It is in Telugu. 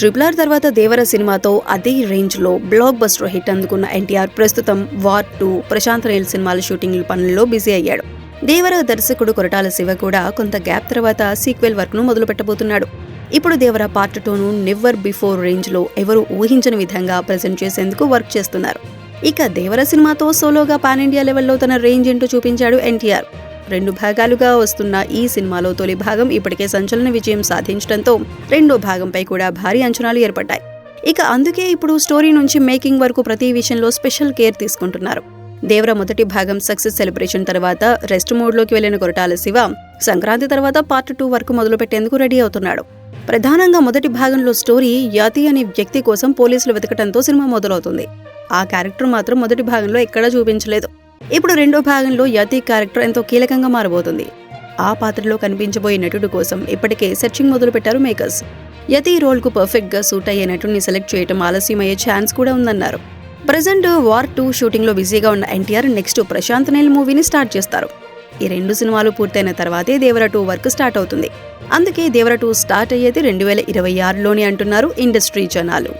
ట్రిపుల్ ఆర్ తర్వాత దేవర సినిమాతో అదే రేంజ్లో బ్లాక్ బస్టర్ హిట్ అందుకున్న ఎన్టీఆర్ ప్రస్తుతం వార్ టూ ప్రశాంత్ రైల్ సినిమాల షూటింగ్ పనుల్లో బిజీ అయ్యాడు. దేవర దర్శకుడు కొరటాల శివ కూడా కొంత గ్యాప్ తర్వాత సీక్వెల్ వర్క్ను మొదలు పెట్టబోతున్నాడు. ఇప్పుడు దేవర పార్ట్ టూను నెవర్ బిఫోర్ రేంజ్లో ఎవరు ఊహించని విధంగా ప్రజెంట్ చేసేందుకు వర్క్ చేస్తున్నారు. ఇక దేవర సినిమాతో సోలోగా పాన్ ఇండియా లెవెల్లో తన రేంజ్ ఏంటో చూపించాడు ఎన్టీఆర్ రెండు భాగాలుగా వస్తున్న ఈ సినిమాలో తొలి భాగం ఇప్పటికే సంచలన విజయం సాధించడంతో రెండో భాగంపై కూడా భారీ అంచనాలు ఏర్పడ్డాయి. ఇక అందుకే ఇప్పుడు స్టోరీ నుంచి మేకింగ్ వరకు ప్రతి విషయంలో స్పెషల్ కేర్ తీసుకుంటున్నారు. దేవర మొదటి భాగం సక్సెస్ సెలబ్రేషన్ తర్వాత రెస్ట్ మోడ్లోకి వెళ్ళిన కొరటాల శివ సంక్రాంతి తర్వాత పార్ట్ టూ వరకు మొదలు పెట్టేందుకు రెడీ అవుతున్నాడు. ప్రధానంగా మొదటి భాగంలో స్టోరీ యాతి అనే వ్యక్తి కోసం పోలీసులు వెతకటంతో సినిమా మొదలవుతుంది. ఆ క్యారెక్టర్ మాత్రం మొదటి భాగంలో ఎక్కడా చూపించలేదు. ఇప్పుడు రెండో భాగంలో యతి క్యారెక్టర్ ఎంతో కీలకంగా మారబోతుంది. ఆ పాత్రలో కనిపించబోయే నటుడు కోసం ఇప్పటికే సెర్చింగ్ మొదలు పెట్టారు మేకర్స్. యతి రోల్కు పర్ఫెక్ట్గా సూట్ అయ్యే నటుడిని సెలెక్ట్ చేయడం ఆలస్యమయ్యే ఛాన్స్ కూడా ఉందన్నారు. ప్రజెంట్ వార్ టూ షూటింగ్లో బిజీగా ఉన్న ఎన్టీఆర్ నెక్స్ట్ ప్రశాంత్ నీల్ మూవీని స్టార్ట్ చేస్తారు. ఈ రెండు సినిమాలు పూర్తయిన తర్వాతే దేవర టూ వర్క్ స్టార్ట్ అవుతుంది. అందుకే దేవర టూ స్టార్ట్ అయ్యేది రెండు వేల ఇరవై ఆరులోనే అంటున్నారు ఇండస్ట్రీ జనాలు